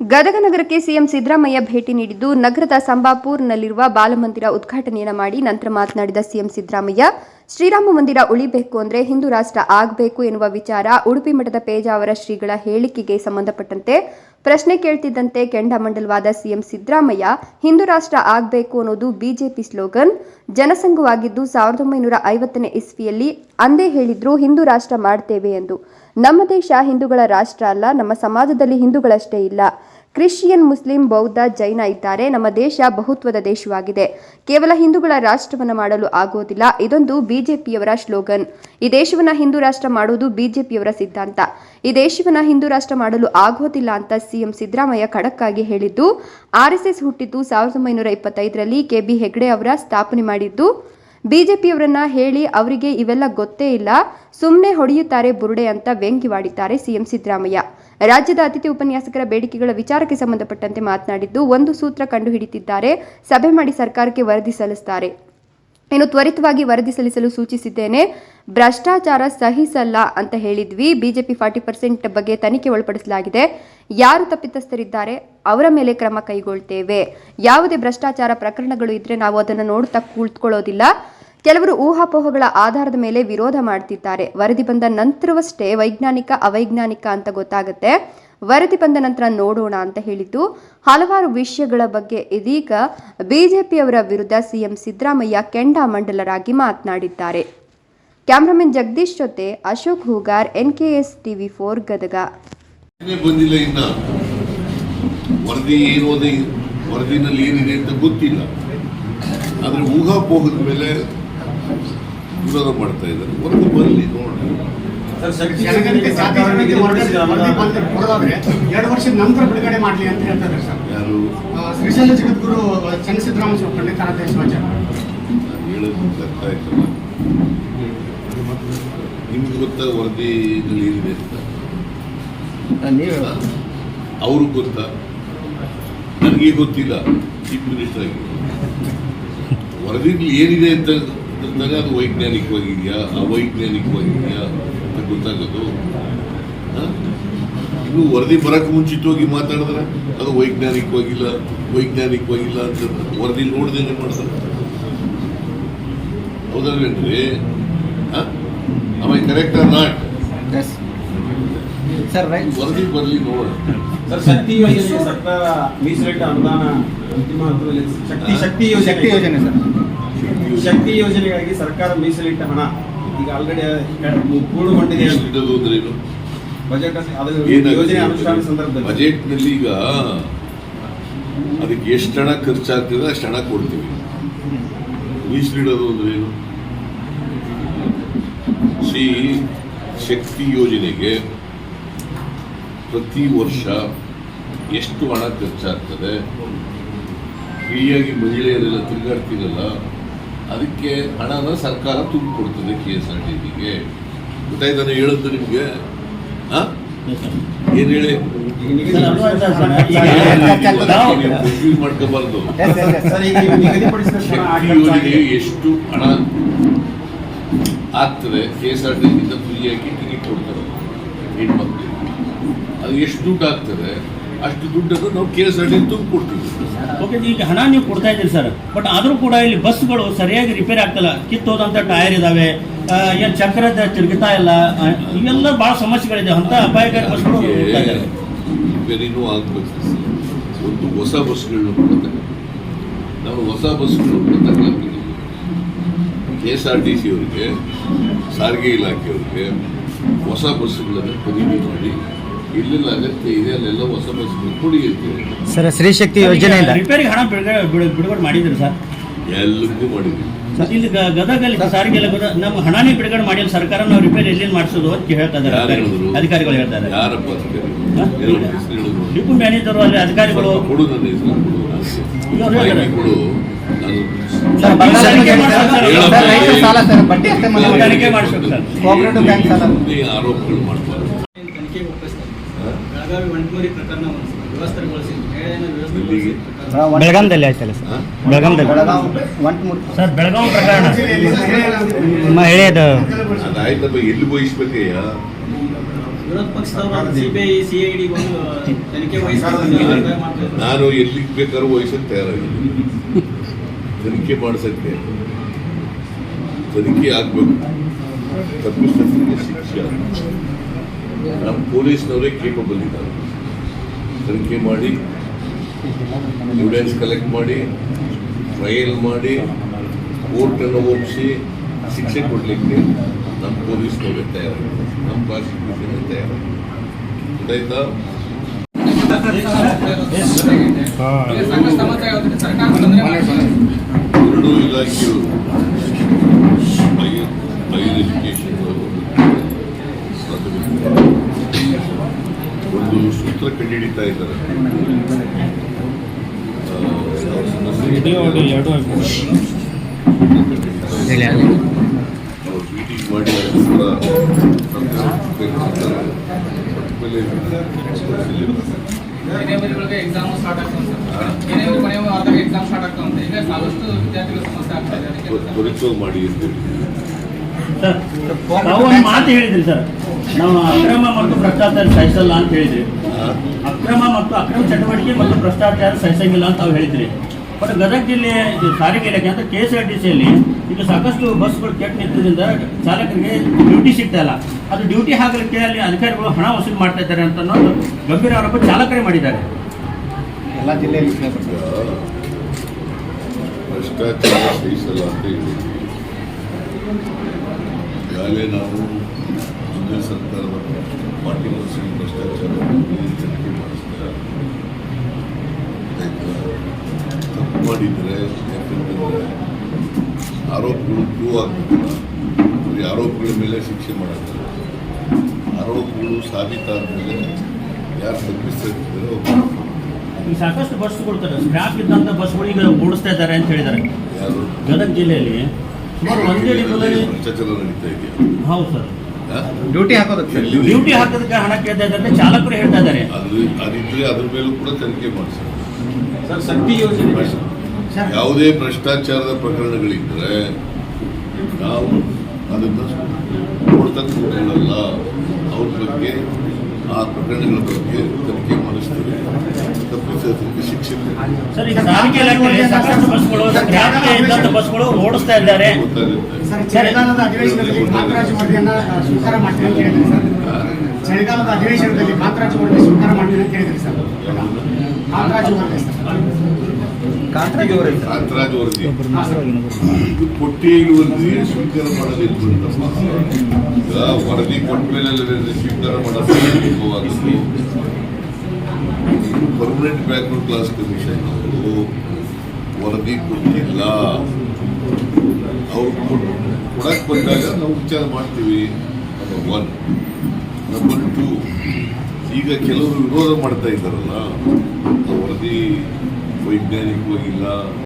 ಗದಗ ನಗರಕ್ಕೆ ಸಿಎಂ ಸಿದ್ದರಾಮಯ್ಯ ಭೇಟಿ ನೀಡಿದ್ದು, ನಗರದ ಸಂಬಾಪುರ್ನಲ್ಲಿರುವ ಬಾಲಮಂದಿರ ಉದ್ಘಾಟನೆಯನ್ನು ಮಾಡಿ ನಂತರ ಮಾತನಾಡಿದ ಸಿಎಂ ಸಿದ್ದರಾಮಯ್ಯ, ಶ್ರೀರಾಮ ಮಂದಿರ ಉಳಿಬೇಕು ಅಂದರೆ ಹಿಂದೂ ರಾಷ್ಟ್ರ ಆಗಬೇಕು ಎನ್ನುವ ವಿಚಾರ ಉಡುಪಿ ಮಠದ ಪೇಜಾವರ ಶ್ರೀಗಳ ಹೇಳಿಕೆಗೆ ಸಂಬಂಧಪಟ್ಟಂತೆ ಪ್ರಶ್ನೆ ಕೇಳ್ತಿದ್ದಂತೆ ಕೆಂಡಾಮಂಡಲವಾದ ಸಿಎಂ ಸಿದ್ದರಾಮಯ್ಯ, ಹಿಂದೂ ರಾಷ್ಟ್ರ ಆಗಬೇಕು ಅನ್ನೋದು ಬಿಜೆಪಿ ಸ್ಲೋಗನ್. ಜನಸಂಘವಾಗಿದ್ದು ಸಾವಿರದ ಒಂಬೈನೂರ ಐವತ್ತನೇ ಇಸ್ವಿಯಲ್ಲಿ ಅಂದೇ ಹೇಳಿದ್ರು, ಹಿಂದೂ ರಾಷ್ಟ್ರ ಮಾಡ್ತೇವೆ ಎಂದು. ನಮ್ಮ ದೇಶ ಹಿಂದೂಗಳ ರಾಷ್ಟ್ರ ಅಲ್ಲ, ನಮ್ಮ ಸಮಾಜದಲ್ಲಿ ಹಿಂದೂಗಳಷ್ಟೇ ಇಲ್ಲ. ಕ್ರಿಶ್ಚಿಯನ್ ಮುಸ್ಲಿಂ ಬೌದ್ಧ ಜೈನ ಇದ್ದಾರೆ. ನಮ್ಮ ದೇಶ ಬಹುತ್ವದ ದೇಶವಾಗಿದೆ. ಕೇವಲ ಹಿಂದೂಗಳ ರಾಷ್ಟ್ರವನ್ನು ಮಾಡಲು ಆಗೋದಿಲ್ಲ ಇದೊಂದು ಬಿಜೆಪಿಯವರ ಸ್ಲೋಗನ್. ಈ ದೇಶವನ್ನ ಹಿಂದೂ ರಾಷ್ಟ್ರ ಮಾಡುವುದು ಬಿಜೆಪಿಯವರ ಸಿದ್ಧಾಂತ. ಈ ದೇಶವನ್ನ ಹಿಂದೂ ರಾಷ್ಟ್ರ ಮಾಡಲು ಆಗೋದಿಲ್ಲ ಅಂತ ಸಿಎಂ ಸಿದ್ದರಾಮಯ್ಯ ಖಡಕ್ಕಾಗಿ ಹೇಳಿದ್ದು ಆರ್ಎಸ್ಎಸ್ ಹುಟ್ಟಿದ್ದು ಸಾವಿರದ ಒಂಬೈನೂರ ಇಪ್ಪತ್ತೈದರಲ್ಲಿ ಕೆಬಿ ಹೆಗ್ಡೆ ಅವರ ಸ್ಥಾಪನೆ ಮಾಡಿದ್ದು. ಬಿಜೆಪಿಯವರನ್ನ ಹೇಳಿ ಅವರಿಗೆ ಇವೆಲ್ಲ ಗೊತ್ತೇ ಇಲ್ಲ. ಸುಮ್ಮನೆ ಹೊಡೆಯುತ್ತಾರೆ ಬುರುಡೆ ಅಂತ ವ್ಯಂಗ್ಯವಾಡಿದ್ದಾರೆ ಸಿಎಂ ಸಿದ್ದರಾಮಯ್ಯ. ರಾಜ್ಯದ ಅತಿಥಿ ಉಪನ್ಯಾಸಕರ ಬೇಡಿಕೆಗಳ ವಿಚಾರಕ್ಕೆ ಸಂಬಂಧಪಟ್ಟಂತೆ ಮಾತನಾಡಿದ್ದು, ಒಂದು ಸೂತ್ರ ಕಂಡುಹಿಡಿದಿದ್ದಾರೆ ಸಭೆ ಮಾಡಿ ಸರ್ಕಾರಕ್ಕೆ ವರದಿ ಸಲ್ಲಿಸುತ್ತಾರೆ. ಇನ್ನು ತ್ವರಿತವಾಗಿ ವರದಿ ಸಲ್ಲಿಸಲು ಸೂಚಿಸಿದ್ದೇನೆ, ಭ್ರಷ್ಟಾಚಾರ ಸಹಿಸಲ್ಲ ಅಂತ ಹೇಳಿದ್ವಿ. ಬಿಜೆಪಿ ಫಾರ್ಟಿ ಪರ್ಸೆಂಟ್ ಬಗ್ಗೆ ತನಿಖೆ ಒಳಪಡಿಸಲಾಗಿದೆ. ಯಾರು ತಪ್ಪಿತಸ್ಥರಿದ್ದಾರೆ? ಅವರ ಮೇಲೆ ಕ್ರಮ ಕೈಗೊಳ್ತೇವೆ. ಯಾವುದೇ ಭ್ರಷ್ಟಾಚಾರ ಪ್ರಕರಣಗಳು ಇದ್ರೆ ನಾವು ಅದನ್ನು ನೋಡುತ್ತಾ ಕೂತ್ಕೊಳ್ಳೋದಿಲ್ಲ. ಕೆಲವರು ಊಹಾಪೋಹಗಳ ಆಧಾರದ ಮೇಲೆ ವಿರೋಧ ಮಾಡ್ತಿದ್ದಾರೆ. ವರದಿ ಬಂದ ನಂತರವಷ್ಟೇ ವೈಜ್ಞಾನಿಕ, ಅವೈಜ್ಞಾನಿಕ ಅಂತ ಗೊತ್ತಾಗುತ್ತೆ. ವರದಿ ಬಂದ ನಂತರ ನೋಡೋಣ ಅಂತ ಹೇಳಿದ್ದು, ಹಲವಾರು ವಿಷಯಗಳ ಬಗ್ಗೆ ಇದೀಗ ಬಿಜೆಪಿಯವರ ವಿರುದ್ಧ ಸಿಎಂ ಸಿದ್ದರಾಮಯ್ಯ ಕೆಂಡಾಮಂಡಲರಾಗಿ ಮಾತನಾಡಿದ್ದಾರೆ. ಕ್ಯಾಮ್ರಾಮನ್ ಜಗದೀಶ್ ಜೊತೆ Ashok Hugar, NKS TV for Gadag. ಬಂದಿಲ್ಲ ಇನ್ನ. ವರದಿ ವರದಿನಲ್ಲಿ ಏನಿದೆ ಅಂತ ಗೊತ್ತಿಲ್ಲ. ಆದ್ರೆ ಊಹಾಪೋಹದ ಮೇಲೆ ವಿರೋಧ ಮಾಡ್ತಾ ಇದ್ದಾರೆ. ಒಂದು ಬರಲಿ ನೋಡೋಣ. ವರದಿ ವರದಿ ಎರಡು ವರ್ಷದ ನಂತರ ಬಿಡುಗಡೆ ಮಾಡಲಿ ಅಂತ ಹೇಳ್ತಾರೆ ಸರ್. ಯಾರು? ಶ್ರೀಶೈಲ ಜಗದ್ಗುರು ಚನ್ನಸಿದ್ದರಾಮ ಹೇಳೋದು ಅರ್ಥ ಆಯ್ತಲ್ಲ ನಿಮ್ಗೆ ಗೊತ್ತಾ ಏನಿದೆ ಅಂತ? ಅವ್ರಿಗೆ ಗೊತ್ತಾ? ನನಗೆ ಗೊತ್ತಿಲ್ಲ. ಚೀಫ್ ಮಿನಿಸ್ಟರ್ ಆಗಿ. ವರದಿನಲ್ಲಿ ಏನಿದೆ ಅಂತ ಅಂದಾಗ ಅದು ವೈಜ್ಞಾನಿಕವಾಗಿದೆಯಾ ಅವೈಜ್ಞಾನಿಕವಾಗಿದೆಯಾ ಅಂತ ಗೊತ್ತಾಗೋದು? ಹ? ಇನ್ನು ವರದಿ ಬರೋಕ್ಕೆ ಮುಂಚಿತವಾಗಿ ಮಾತಾಡಿದ್ರೆ ಅದು ವೈಜ್ಞಾನಿಕವಾಗಿಲ್ಲ ವೈಜ್ಞಾನಿಕವಾಗಿಲ್ಲ ಅಂತ ವರದಿ ನೋಡ್ದೇನೆ ಮಾಡ್ತಾರೆ? ಹೌದಲ್ವೇನ್ರಿ ಆಮೇಲೆ correct or not sir right ವರದಿ ಬರಲಿ ನೋಡ ಸರ್ ಶಕ್ತಿ ಯೋಜನೆ ಸರ್ಕಾರ ಮೀಸಲಿಟ್ಟ ಅನುದಾನ ಅಂತಿಮ ಹಂತದಲ್ಲಿ ಶಕ್ತಿ ಶಕ್ತಿ ಯೋಜನೆ ಶಕ್ತಿ ಶಕ್ತಿ ಯೋಜನೆಗಾಗಿ ಸರ್ಕಾರ ಮೀಸಲಿಟ್ಟ ಹಣ. ಈಗ ಆಲ್ರೆಡಿ ಪೂರ್ಣಗೊಂಡಿದೆ ಬಜೆಟ್ ಯೋಜನೆ ಅನುಷ್ಠಾನ ಸಂದರ್ಭದಲ್ಲಿ. ಬಜೆಟ್ನಲ್ಲಿ ಈಗ ಅದಕ್ಕೆ ಎಷ್ಟು ಹಣ ಖರ್ಚಾಗ್ತದೆ ಅಷ್ಟು ಹಣ ಕೊಡ್ತೀವಿ. ಮೀಸಲಿಡೋದು ಅಂದ್ರೆ ಏನು? ಸಿ ಶಕ್ತಿ ಯೋಜನೆಗೆ ಪ್ರತಿ ವರ್ಷ ಎಷ್ಟು ಹಣ ಖರ್ಚಾಗ್ತದೆ? ಫ್ರೀಯಾಗಿ ಮಹಿಳೆಯರೆಲ್ಲ ತಿರುಗಾಡ್ತಿರಲ್ಲ? ಅದಕ್ಕೆ ಹಣನ ಸರ್ಕಾರ ತುಂಬಿಕೊಡ್ತದೆ ಕೆ ಎಸ್ ಆರ್ ಟಿ ಸಿಗೆ. ಗೊತ್ತಾಯ್ತಾನೆ ಹೇಳುದು ನಿಮಗೆ? ಏನ್ ಹೇಳಿ? ಮಾಡ್ಕೋಬಾರ್ದು. ಶಕ್ತಿ ಯೋಜನೆಗೆ ಎಷ್ಟು ಹಣ ಆಗ್ತದೆ ಕೆ ಎಸ್ ಆರ್ ಟಿ ಸಿಯಿಂದ ಫ್ರೀಯಾಗಿ ಟಿಕೆಟ್ ಕೊಡ್ತಾರೆ ಹೆಣ್ಮಕ್ಳಿಗೆ. ಅದು ಎಷ್ಟು ದುಡ್ಡು ಆಗ್ತದೆ, ಅಷ್ಟು ದುಡ್ಡನ್ನು ನಾವು ಕೆ ಎಸ್ ಆರ್ ಟಿ ತುಂಬಿಕೊಡ್ತೀವಿ. ಓಕೆ ಈಗ ಹಣ ನೀವು ಕೊಡ್ತಾ ಇದ್ದೀರಿ ಸರ್ ಬಟ್ ಆದರೂ ಕೂಡ ಇಲ್ಲಿ ಬಸ್ಗಳು ಸರಿಯಾಗಿ ರಿಪೇರಿ ಆಗ್ತಲ್ಲ. ಕಿತ್ತೋದಂಥ ಟೈರ್ ಇದಾವೆ. ಏನು ಚಕ್ರದ ತಿರುಗುತ್ತಾ ಇಲ್ಲ. ಇವೆಲ್ಲ ಭಾಳ ಸಮಸ್ಯೆಗಳಿದೆ. ಅಂತ ಅಪಾಯಕಾರಿ ಬಸ್ಗಳು ರಿಪೇರಿನೂ ಆಗ್ಬೇಕು ಒಂದು ಹೊಸ ಬಸ್ಗಳನ್ನ ನಾವು ಹೊಸ ಬಸ್ಗಳು K S R T C ಅವರಿಗೆ ಸಾರಿಗೆ ಇಲಾಖೆಯವರಿಗೆ ಹೊಸ ಬಸ್ಸುಗಳನ್ನು ಖರೀದಿ ಮಾಡಿ ಎಲ್ಲೆಲ್ಲ ಅಗತ್ಯ ಇದೆ ಅಲ್ಲೆಲ್ಲ ಹೊಸ ಬಸ್ಗಳು ಕೊಡಿ ಸರ್ ಸ್ತ್ರೀ ಶಕ್ತಿ ಯೋಜನೆಯಿಂದ ರಿಪೇರಿಗೆ ಹಣ ಬಿಡುಗಡೆ ಬಿಡು- ಬಿಡುಗಡೆ ಮಾಡಿದ್ರಿ ಸರ್ ಎಲ್ಲರಿಗೂ ಮಾಡಿದ್ದೀವಿ ಇಲ್ಲಿ ಗ- ಗದಗಲ್ಲಿ ಸಾರಿಗೆ ಎಲ್ಲ ಗದಗ ನಮ್ಮ ಹಣನೇ ಬಿಡುಗಡೆ ಮಾಡಿಲ್ಲ ಸರ್ಕಾರ ನಾವು ರಿಪೇರಿ ಎಲ್ಲಿ ಮಾಡಿಸೋದು ಅಂತ ಹೇಳ್ತಾ ಇದ್ದಾರೆ ಯಾರು ಹೇಳಿದ್ರು? ಅಧಿಕಾರಿಗಳು ಹೇಳ್ತಾರೆ ಇದ್ದಾರೆ ಯಾರಪ್ಪ ಅಧಿಕಾರಿ ಹಾ? ಎರಡು ಹೆಸರು ಹೇಳಿದ್ರು ಡಿಪೋ ಮ್ಯಾನೇಜರು ಅಲ್ಲಿ ಅಧಿಕಾರಿಗಳು ಸ್ವಲ್ಪ ಕೊಡು ನನ್ನ ಹೆಸರು ಕೊಡು ಇವ್ರು ಮಾಹಿತಿ ಕೊಡು ನಾನು ಸರ್ ಬಂಗಾರ ತನಿಖೆ ತನಿಖೆ ಮಾಡ್ಸೋದು ಸರ್. ಹೇಳಪ್ಪ. ಸರ್ ರೈತರ ಸಾಲ ಸರ್ ಬಡ್ಡಿ ಅಷ್ಟೇ ಮನ್ನಾ ಮಾಡಿ. ತನಿಖೆ ಮಾಡಿಸ್ಬೇಕು ಸರ್. ಕೋಆಪರೇಟಿವ್ ಬ್ಯಾಂಕ್ ಸಾಲ ಸುಮ್ನೆ ಆರೋಪಗಳು ಮಾಡ್ತಾರೆ? ಬೆಳಗಾವಿ ಒಂಟೂರಿ ಪ್ರಕರಣ ವ್ಯವಸ್ಥೆಗೊಳಿಸಿ. ಬೆಳಗಾಂದಲ್ಲಿ ಆಯ್ತಲ್ಲ ಸರ್? ಬೆಳಗಾಂದಲ್ಲಿ ಒಂಟ್ಮೂರು ಸರ್ ಬೆಳಗಾವಿ ಪ್ರಕರಣ. ಮಹಿಳೆಯದು ಅದಾಯ್ತಪ್ಪ ಎಲ್ಲಿ ವಹಿಸ್ಬೇಕಯ್ಯ ವಿರೋಧ ಪಕ್ಷದವರು ಸಿಬಿಐ ಸಿಐಡಿ ಒಂದು ತನಿಖೆ ವಹಿಸ್ತಾರೆ ಮಾಡ್ತಾರೆ ನಾನು ಎಲ್ಲಿಗೆ ಬೇಕಾದ್ರೂ ವಹಿಸಕ್ಕೆ ತಯಾರಾಗಿದ್ದೀನಿ. ತನಿಖೆ ಮಾಡಿಸಕ್ಕೆ. ತನಿಖೆ ಆಗ್ಬೇಕು. ತಪ್ಪಿಸಿದ್ರೆ ಶಿಕ್ಷೆ ಆಗ್ಬೇಕು. ನಮ್ಮ ಪೊಲೀಸ್ನವರೇ ಕೇಪಬಲ್ ಇದ್ದಾರೆ ತನಿಖೆ ಮಾಡಿ ಎವಿಡೆನ್ಸ್ ಕಲೆಕ್ಟ್ ಮಾಡಿ ಟ್ರಯಲ್ ಮಾಡಿ ಕೋರ್ಟನ್ನು ಒಪ್ಪಿಸಿ ಶಿಕ್ಷೆ ಕೊಡಲಿಕ್ಕೆ ನಮ್ಮ ಪೊಲೀಸ್ನವರೇ ತಯಾರು ನಮ್ಮ ಪ್ರಾಸಿಕ್ಯೂಷನ್ ತಯಾರು ಗೊತ್ತಾಯ್ತಾ ಎರಡು ಇಲಾಖೆಯು ಹೈಯರ್ ಎಜುಕೇಷನ್ ಒಂದು ಸೂತ್ರ ಕಂಡುಹಿಡಿತಾ ಇದ್ದಾರೆ. ಮೀಟಿಂಗ್ ಮಾಡಿ ಅದಕ್ಕೆ ಕೂಡ ಎಕ್ಸಾಮ್ ಸ್ಟಾರ್ಟ್ ಸಾಕಷ್ಟು ವಿದ್ಯಾರ್ಥಿಗಳ ಸಮಸ್ಯೆ ತ್ವರಿತವಾಗಿ ಮಾಡಿ ಅಂತ ಹೇಳಿ. ಸರ್ ನಾವು ಒಂದು ಮಾತು ಹೇಳಿದ್ರಿ ಸರ್. ನಾವು ಅಕ್ರಮ ಮತ್ತು ಭ್ರಷ್ಟಾಚಾರ ಸಹಿಸಲ್ಲ ಅಂತ ಹೇಳಿದ್ರಿ. ಅಕ್ರಮ ಮತ್ತು ಅಕ್ರಮ ಚಟುವಟಿಕೆ ಮತ್ತು ಭ್ರಷ್ಟಾಚಾರ ಸಹಿಸಂಗಿಲ್ಲ ಅಂತ ಅವ್ರು ಹೇಳಿದ್ರಿ. ಬಟ್ ಗದಗ ಜಿಲ್ಲೆ ಇದು ಸಾರಿಗೆ ಇಲಾಖೆ ಅಂತ ಕೆ ಎಸ್ ಆರ್ ಟಿ ಸಿಯಲ್ಲಿ ಈಗ ಸಾಕಷ್ಟು ಬಸ್ಗಳು ಕೆಟ್ಟ ನಿಂತದಿಂದ ಚಾಲಕರಿಗೆ ಡ್ಯೂಟಿ ಸಿಗ್ತಾ ಇಲ್ಲ. ಅದು ಡ್ಯೂಟಿ ಹಾಕಲಿಕ್ಕೆ ಅಲ್ಲಿ ಅಧಿಕಾರಿಗಳು ಹಣ ವಸೂಲಿ ಮಾಡ್ತಾ ಇದ್ದಾರೆ ಅಂತ ಅನ್ನೋದು ಗಂಭೀರ ಆರೋಪ ಚಾಲಕರೇ ಮಾಡಿದ್ದಾರೆ. ಎಲ್ಲ ಜಿಲ್ಲೆಯಲ್ಲಿ ಭ್ರಷ್ಟಾಚಾರ ಸಹಿಸಲ್ಲ ಅಂತ ಹೇಳಿದ್ವಿ ಈಗಾಗಲೇ ನಾವು ಹಿಂದಿನ ಸರ್ಕಾರದ ಫಾರ್ಟಿ ಪರ್ಸೆಂಟ್ ಭ್ರಷ್ಟಾಚಾರ ತನಿಖೆ ಮಾಡಿಸ್ತಾರೆ ಆಯ್ತಾ? ತಪ್ಪು ಮಾಡಿದರೆ ಯಾಕಂತಂದರೆ ಆರೋಪಗಳು ಪ್ರೂವ್ ಆಗಬೇಕಲ್ಲ ಬರೀ ಆರೋಪಗಳ ಮೇಲೆ ಶಿಕ್ಷೆ ಮಾಡೋದಿಲ್ಲ ಆರೋಪಗಳು ಸಾಬೀತಾದ ಮೇಲೆ ಯಾರು ತಪ್ಪಿಸ್ತಾರೆ ಸಾಕಷ್ಟು ಬಸ್ಗಳು ಕೊಡ್ತಾರೆ ಸ್ಕ್ರಾಪ್ ಇದ್ದಂಥ ಬಸ್ಗಳು ಈಗ ಓಡಿಸ್ತಾ ಇದ್ದಾರೆ ಅಂತ ಹೇಳಿದ್ದಾರೆ. ಗದಗ ಜಿಲ್ಲೆಯಲ್ಲಿ ಸುಮಾರು ಒಂದೇ ಡಿಪೋದಲ್ಲಿ ನಡೀತಾ ಇದೆಯಾ? ಹೌದು ಸರ್. ಡ್ಯೂಟಿ ಹಾಕೋದಕ್ಕೆ ಸರ್. ಡ್ಯೂಟಿ ಹಾಕೋದಕ್ಕೆ ಹಣ ಕೇಳ್ತಾ ಇದ್ದಾರೆ ಚಾಲಕರು ಹೇಳ್ತಾ ಇದ್ದಾರೆ. ಅದು ಅದಿದ್ರೆ ಅದ್ರ ಮೇಲೂ ಕೂಡ ತನಿಖೆ ಮಾಡಿಸಿ. ಸರ್ ಶಕ್ತಿ ಯೋಜನೆ ಯಾವುದೇ ಭ್ರಷ್ಟಾಚಾರದ ಪ್ರಕರಣಗಳಿದ್ರೆ ನಾವು ಅದನ್ನು ನೋಡ್ತಾ ಕೂತ್ಕೊಳ್ಳಲ್ಲ ಅವ್ರ ಬಗ್ಗೆ ಆ ಪ್ರಕರಣಗಳ ಬಗ್ಗೆ ತನಿಖೆ ಮಾಡಿಸ್ತೀವಿ. ತಪ್ಪಿಸೋದಕ್ಕೆ ಶಿಕ್ಷೆ ಓಡಿಸ್ತಾ ಇದ್ದಾರೆ. ಸರ್ ಚಳಿಗಾಲದ ಅಧಿವೇಶನದಲ್ಲಿ ಮಾತ್ರ ಸ್ವೀಕಾರ ಮಾಡ್ತೀನಿ ಅಂತ ಹೇಳಿದ್ರಿ ಸರ್. ಮಾತ್ರ ಕಾಂತರಾಜ್ ವರದಿ. ಇದು ಕೊಟ್ಟೇ ವರದಿ ಸ್ವೀಕಾರ ಇಲ್ವಂತಪ್ಪ ಈಗ ವರದಿ ಕೊಟ್ಟ ಮೇಲೆ ಸ್ವೀಕಾರ. ಇದು ಪರ್ಮನೆಂಟ್ ಬ್ಯಾಕ್ವರ್ಡ್ ಕ್ಲಾಸ್ ಕಮಿಷನ್ ಅವರು ವರದಿ ಕೊಟ್ಟಿಲ್ಲ. ಅವ್ರು ಕೊಡಕ್ಕೆ ಬಂದಾಗ ನಾವು ವಿಚಾರ ಮಾಡ್ತೀವಿ. ನಂಬರ್ ಒನ್ ನಂಬರ್ ಟೂ ಈಗ ಕೆಲವರು ವಿರೋಧ ಮಾಡ್ತಾ ಇದ್ದಾರಲ್ಲ ವರದಿ ವೈಜ್ಞಾನಿಕವಾಗಿಲ್ಲ